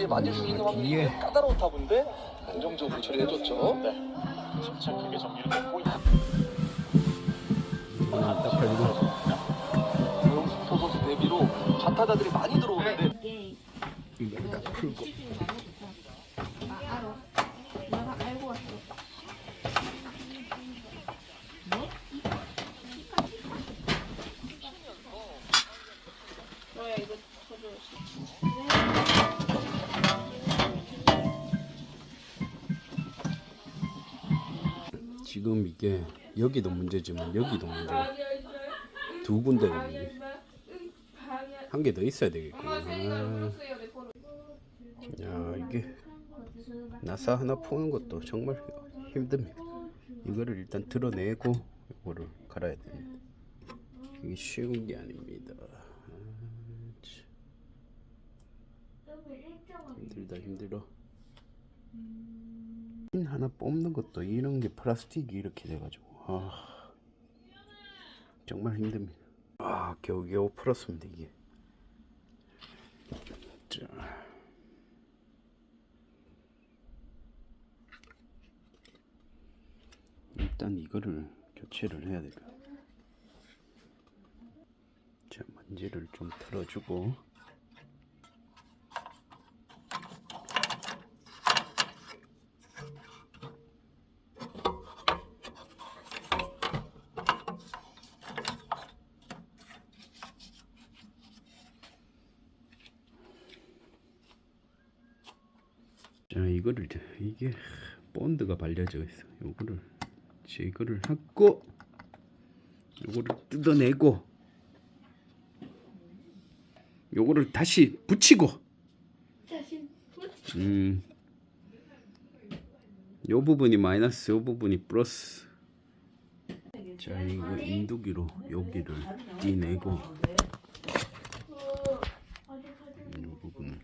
때 만질 수 있는 확률이 예. 까다로운 타부인데 안정적으로 처리해줬죠. 네. 침착하게 정리를 했고 걸리고 조영수 선수 대비로 좌타자들이 많이 들어오는데 딱 풀고. 아. 뭐? 너야 이거. 지금 이게 여기도 문제지만 여기도 문제야 두 군데가 문제. 한 개 더 있어야 되겠고 아, 야 이게 나사 하나 푸는 것도 정말 힘듭니다. 이거를 일단 드러내고 이거를 갈아야 됩니다. 이게 쉬운 게 아닙니다 아, 참. 힘들다 힘들어. 핀 하나 뽑는 것도 이런 게 플라스틱이 이렇게 돼가지고. 아 정말 힘듭니다. 아 겨우겨우 풀었습니다 이게. 자. 일단 이거를 교체를 해야 될까 자 먼지를 좀 털어주고 자 이거를 이제 이게 본드가 발려져 있어. 요거를 제거를 하고 요거를 뜯어내고 요거를 다시 붙이고. 음. 요 부분이 마이너스 요 부분이 플러스. 자 이거 인두기로 여기를 띠내고 요 부분을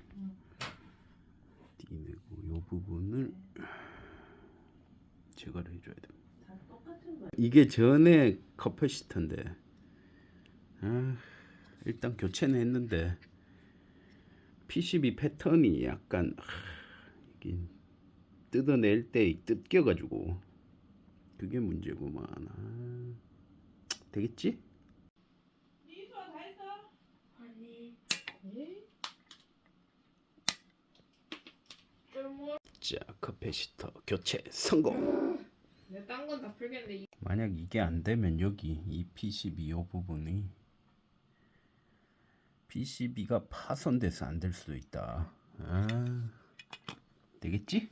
띠내고 요 부분을 제거를 해줘야 됩니다. 이게 전에 커피시터인데 아, 일단 교체는 했는데 PCB 패턴이 약간 아, 이게 뜯어낼 때 뜯겨가지고 그게 문제구만. 아, 되겠지? 자, 커피시터 교체 성공. 딴건 다 풀겠는데 이- 만약 이게 안 되면 여기 이 PCB 요 부분이 PCB가 파손돼서 안 될 수도 있다. 아, 되겠지?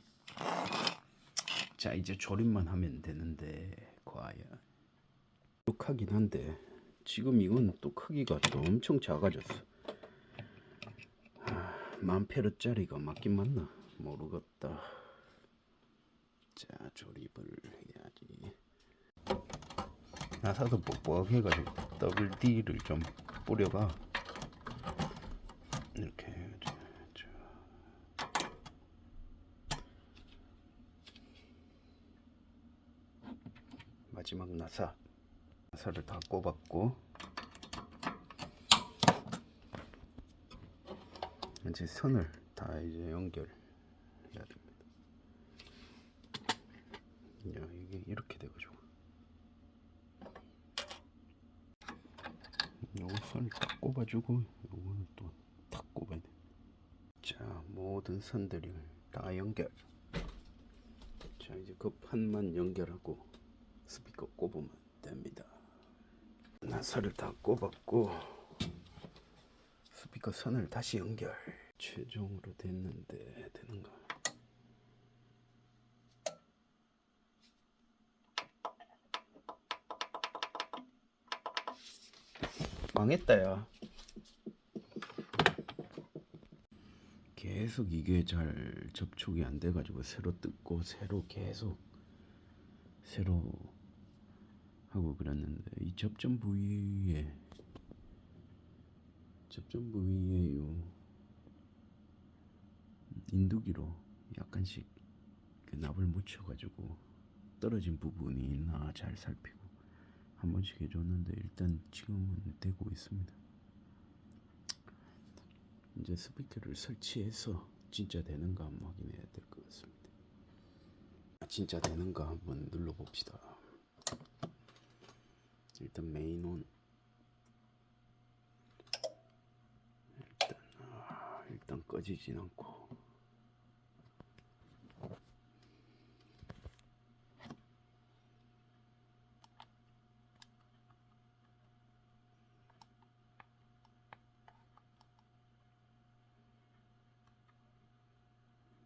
자, 이제 조립만 하면 되는데 과연 똑하긴 한데 지금 이건 또 크기가 또 엄청 작아졌어. 아, 만 페르짜리가 맞긴 맞나 모르겠다. 자, 조립을 해야지. 나사도 뻑뻑해가지고 더블 D를 좀 뿌려봐 이렇게. 마지막 나사 나사를 다 꼽았고 이제 선을 다 이제 연결 해야 됩니다 야 이게 이렇게 돼가지고 요거 선을 딱 꼽아주고 요거는 또탁 꼽아야 돼. 자 모든 선들이 다 연결. 자 이제 그 판만 연결하고 스피커 꼽으면 됩니다. 나사를 다 꼽았고 스피커 선을 다시 연결. 최종으로 됐는데 되는가? 망했다 야. 계속 이게 잘 접촉이 안 돼가지고 새로 뜯고 새로 계속 새로 하고 그랬는데 이 접점 부위에 접점 부위에 요 인두기로 약간씩 그 납을 묻혀가지고 떨어진 부분이 있나 잘 살피고 한 번씩 해줬는데 일단 지금은 되고 있습니다. 이제 스피커를 설치해서 진짜 되는가 한번 확인해야 될 것 같습니다. 진짜 되는가 한번 눌러봅시다. 일단 메인 온 일단 아, 일단 꺼지진 않고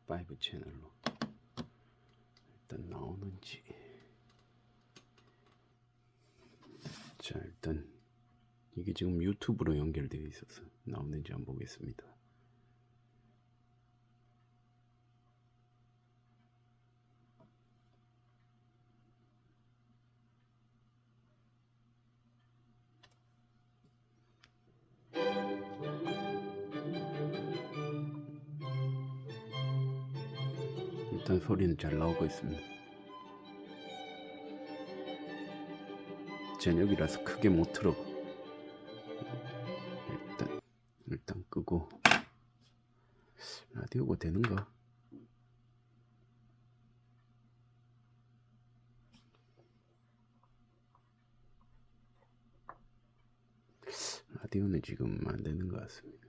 파이브 채널로 일단 나오는지. 자 일단 이게 지금 유튜브로 연결되어 있어서 나오는지 한번 보겠습니다 일단 소리는 잘 나오고 있습니다 저녁이라서 크게 못 틀어 일단 일단 끄고 라디오가 되는가? 라디오는 지금 안 되는 것 같습니다.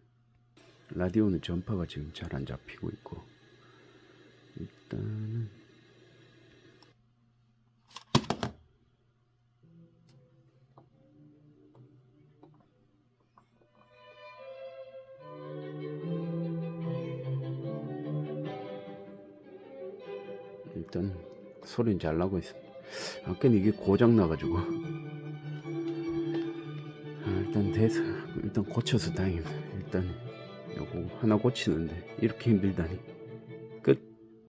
라디오는 전파가 지금 잘 안 잡히고 있고 일단은 일단 소리는 잘 나고 있습니다. 아까는 이게 고장 나가지고 아, 일단 돼서 일단 고쳐서 다행입니다. 일단 요거 하나 고치는데 이렇게 힘들다니